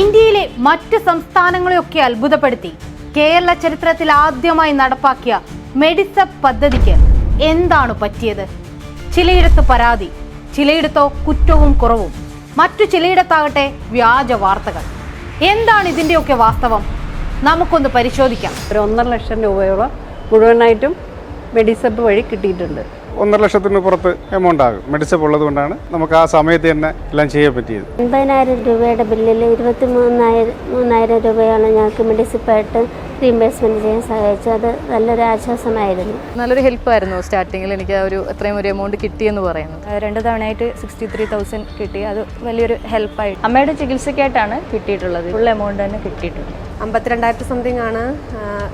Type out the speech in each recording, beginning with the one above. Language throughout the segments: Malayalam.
ഇന്ത്യയിലെ മറ്റ് സംസ്ഥാനങ്ങളെയൊക്കെ അത്ഭുതപ്പെടുത്തി. കേരള ചരിത്രത്തിൽ ആദ്യമായി നടപ്പാക്കിയ മെഡിസപ്പ് പദ്ധതിക്ക് എന്താണ് പറ്റിയത്? ചിലയിടത്ത് പരാതി ചിലയിടത്തോ കുറ്റവും കുറവും മറ്റു ചിലയിടത്താകട്ടെ വ്യാജ വാർത്തകൾ. എന്താണ് ഇതിന്റെയൊക്കെ വാസ്തവം? നമുക്കൊന്ന് പരിശോധിക്കാം. ഒരു ഒന്നര ലക്ഷം രൂപയോളം മുഴുവനായിട്ടും മെഡിസപ്പ് വഴി കിട്ടിയിട്ടുണ്ട്. ഒന്നര ലക്ഷത്തിന് പുറത്ത് എമൗണ്ട് ആകും. മെഡിസപ്പ് ഉള്ളത് കൊണ്ടാണ് നമുക്ക് ആ സമയത്ത് തന്നെ എല്ലാം ചെയ്യാൻ പറ്റിയത്. അൻപതിനായിരം രൂപയുടെ ബില്ലിൽ ഇരുപത്തി മൂന്നായിരം മൂന്നായിരം രൂപയാണ് ഞങ്ങൾക്ക് മെഡിസിപ്പായിട്ട് റീഇംബേഴ്സ്മെന്റ് ചെയ്യാൻ സഹായിച്ചു അത് നല്ലൊരു ആശ്വാസമായിരുന്നു. നല്ലൊരു ഹെൽപ്പായിരുന്നു സ്റ്റാർട്ടിങ്ങിൽ എനിക്ക് ആ ഒരു എത്രയും ഒരു എമൗണ്ട് കിട്ടിയെന്ന് പറയുന്നു രണ്ട് തവണയായിട്ട് സിക്സ്റ്റി ത്രീ തൗസൻഡ് കിട്ടി. അത് വലിയൊരു ഹെൽപ്പായി അമ്മയുടെ ചികിത്സയ്ക്കായിട്ടാണ് കിട്ടിയിട്ടുള്ളത്. ഫുൾ എമൗണ്ട് തന്നെ കിട്ടിയിട്ടുണ്ട്. അമ്പത്തിരണ്ടായിരത്തി സംതിങ് ആണ്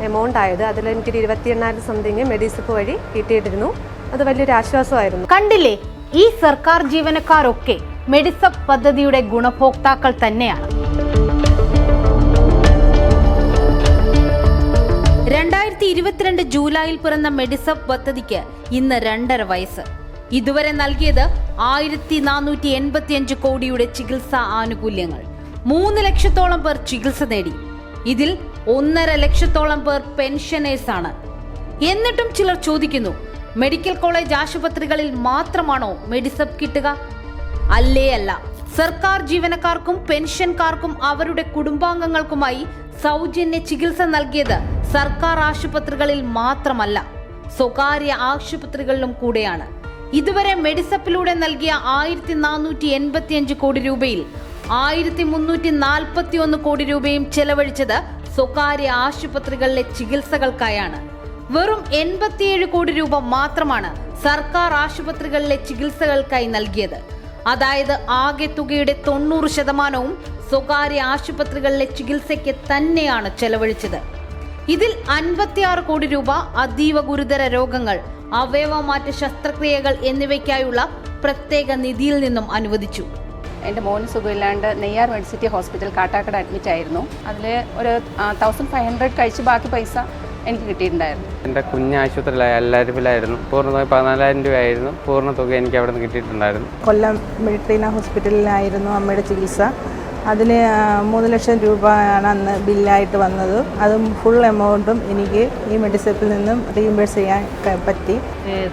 എമൗണ്ട് ആയത്. അതിൽ എനിക്കൊരു ഇരുപത്തി എണ്ണായിരത്തി സംതിങ് മെഡിസിപ്പ് വഴി കിട്ടിയിട്ടിരുന്നു. അത് വലിയൊരു ആശ്വാസമായിരുന്നു. കണ്ടില്ലേ ഈ സർക്കാർ ജീവനക്കാരൊക്കെ മെഡിസപ്പ് പദ്ധതിയുടെ ഗുണഭോക്താക്കൾ തന്നെയാണ്. രണ്ടായിരത്തി ഇരുപത്തിരണ്ട് ജൂലൈയിൽ പിറന്ന മെഡിസപ്പ് പദ്ധതിക്ക് ഇന്ന് രണ്ടര വയസ്സ്. ഇതുവരെ നൽകിയത് ആയിരത്തി നാനൂറ്റി എൺപത്തിയഞ്ച് കോടിയുടെ ചികിത്സാ ആനുകൂല്യങ്ങൾ. മൂന്ന് ലക്ഷത്തോളം പേർ ചികിത്സ നേടി. ഇതിൽ ഒന്നര ലക്ഷത്തോളം പേർ പെൻഷനേഴ്സാണ്. എന്നിട്ടും ചിലർ ചോദിക്കുന്നു മെഡിക്കൽ കോളേജ് ആശുപത്രികളിൽ മാത്രമാണോ മെഡിസബ് കിട്ടുക? അല്ലേ അല്ല സർക്കാർ ജീവനക്കാർക്കും പെൻഷൻകാർക്കും അവരുടെ കുടുംബാംഗങ്ങൾക്കുമായി സൗജന്യ ചികിത്സ നൽകിയത് സർക്കാർ ആശുപത്രികളിൽ മാത്രമല്ല സ്വകാര്യ ആശുപത്രികളിലും കൂടെയാണ്. ഇതുവരെ മെഡിസപ്പിലൂടെ നൽകിയ ആയിരത്തി നാനൂറ്റി എൺപത്തിയഞ്ച് കോടി രൂപയിൽ ആയിരത്തി മുന്നൂറ്റി നാൽപ്പത്തി ഒന്ന് കോടി രൂപയും ചെലവഴിച്ചത് സ്വകാര്യ ആശുപത്രികളിലെ ചികിത്സകൾക്കായാണ്. വെറും എൺപത്തിയേഴ് കോടി രൂപ മാത്രമാണ് സർക്കാർ ആശുപത്രികളിലെ ചികിത്സകൾക്കായി നൽകിയത്. അതായത് ആകെ തുകയുടെ തൊണ്ണൂറ് ശതമാനവും സ്വകാര്യ ആശുപത്രികളിലെ ചികിത്സയ്ക്ക് തന്നെയാണ് ചെലവഴിച്ചത്. ഇതിൽ അൻപത്തിയാറ് കോടി രൂപ അതീവ ഗുരുതര രോഗങ്ങൾ അവയവമാറ്റ ശസ്ത്രക്രിയകൾ എന്നിവയ്ക്കായുള്ള പ്രത്യേക നിധിയിൽ നിന്നും അനുവദിച്ചു. എന്റെ മോന് സുഖമില്ലാണ്ട് Neyyar Medicity hospital Kattakada admit ആയിരുന്നു. അതിൽ ഒരു തൗസൻഡ് ഫൈവ് ഹൺഡ്രഡ് കഴിച്ച് ബാക്കി പൈസ എനിക്ക് കിട്ടിയിട്ടുണ്ടായിരുന്നു. എന്റെ കുഞ്ഞ് ആശുപത്രിയിലായ എല്ലാവരുമില്ലായിരുന്നു പൂർണ തുക പതിനാലായിരം രൂപയായിരുന്നു. പൂർണ തുക എനിക്ക് അവിടെ നിന്ന് കിട്ടിയിട്ടുണ്ടായിരുന്നു. കൊല്ലം മെഡിട്രീന ഹോസ്പിറ്റലിലായിരുന്നു അമ്മയുടെ ചികിത്സ. അതിന് ആ, മൂന്ന് ലക്ഷം രൂപയാണ് അന്ന് ബില്ലായിട്ട് വന്നത്. അതും ഫുൾ എമൗണ്ടും എനിക്ക് ഈ മെഡിസിപ്പിൽ നിന്നും റീഇംബേഴ്സ് ചെയ്യാൻ പറ്റി.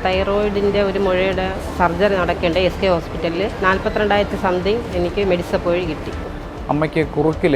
തൈറോയിഡിന്റെ ഒരു മുഴയുടെ സർജറി നടക്കേണ്ട എസ് കെ ഹോസ്പിറ്റലിൽ നാൽപ്പത്തിരണ്ടായിരത്തി സംതിങ് എനിക്ക് മെഡിസപ്പ് വഴി കിട്ടി. അമ്മയ്ക്ക് കുറുക്കിൽ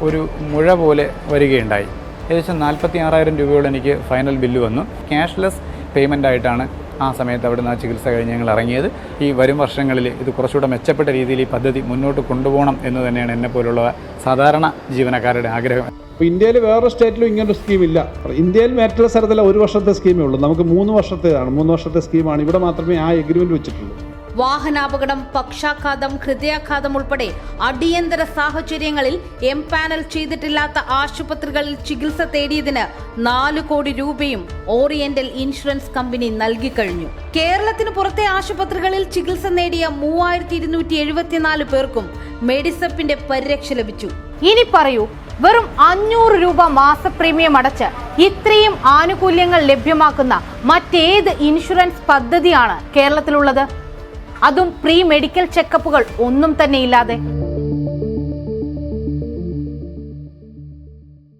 ഒരു മുഴ പോലെ വരികയുണ്ടായി. ഏകദേശം നാൽപ്പത്തി ആറായിരം രൂപയോളം എനിക്ക് ഫൈനൽ ബില്ല് വന്നു. ക്യാഷ്ലെസ് പേയ്മെന്റ് ആയിട്ടാണ് ആ സമയത്ത് അവിടുന്ന് ആ ചികിത്സ കഴിഞ്ഞ് ഞങ്ങൾ ഇറങ്ങിയത്. ഈ വരും വർഷങ്ങളിൽ ഇത് കുറച്ചുകൂടെ മെച്ചപ്പെട്ട രീതിയിൽ ഈ പദ്ധതി മുന്നോട്ട് കൊണ്ടുപോകണം എന്ന് തന്നെയാണ് എന്നെ പോലുള്ള സാധാരണ ജീവനക്കാരുടെ ആഗ്രഹം. അപ്പോൾ ഇന്ത്യയിൽ വേറൊരു സ്റ്റേറ്റിലും ഇങ്ങനൊരു സ്കീമില്ല ഇന്ത്യയിൽ മറ്റുള്ള സ്ഥലത്തിലെ ഒരു വർഷത്തെ സ്കീമേ ഉള്ളൂ. നമുക്ക് മൂന്ന് വർഷത്തേതാണ്. മൂന്ന് വർഷത്തെ സ്കീമാണ് ഇവിടെ മാത്രമേ ആ എഗ്രിമെന്റ് വെച്ചിട്ടുള്ളൂ. വാഹനാപകടം പക്ഷാഘാതം ഹൃദയാഘാതം ഉൾപ്പെടെ അടിയന്തര സാഹചര്യങ്ങളിൽ എം പാനൽ ചെയ്തിട്ടില്ലാത്ത ആശുപത്രികളിൽ ചികിത്സ തേടിയതിന് നാല് കോടി രൂപയും ഓറിയന്റൽ ഇൻഷുറൻസ് കമ്പനി നൽകിക്കഴിഞ്ഞു കേരളത്തിന് പുറത്തെ ആശുപത്രികളിൽ ചികിത്സ നേടിയ മൂവായിരത്തി ഇരുന്നൂറ്റി എഴുപത്തിനാല് പേർക്കും മെഡിസപ്പിന്റെ പരിരക്ഷ ലഭിച്ചു. ഇനി പറയൂ വെറും അഞ്ഞൂറ് രൂപ മാസ പ്രീമിയം അടച്ച് ഇത്രയും ആനുകൂല്യങ്ങൾ ലഭ്യമാക്കുന്ന മറ്റേത് ഇൻഷുറൻസ് പദ്ധതിയാണ് കേരളത്തിലുള്ളത്? അതും പ്രീ മെഡിക്കൽ ചെക്കപ്പുകൾ ഒന്നും തന്നെ ഇല്ലാതെ.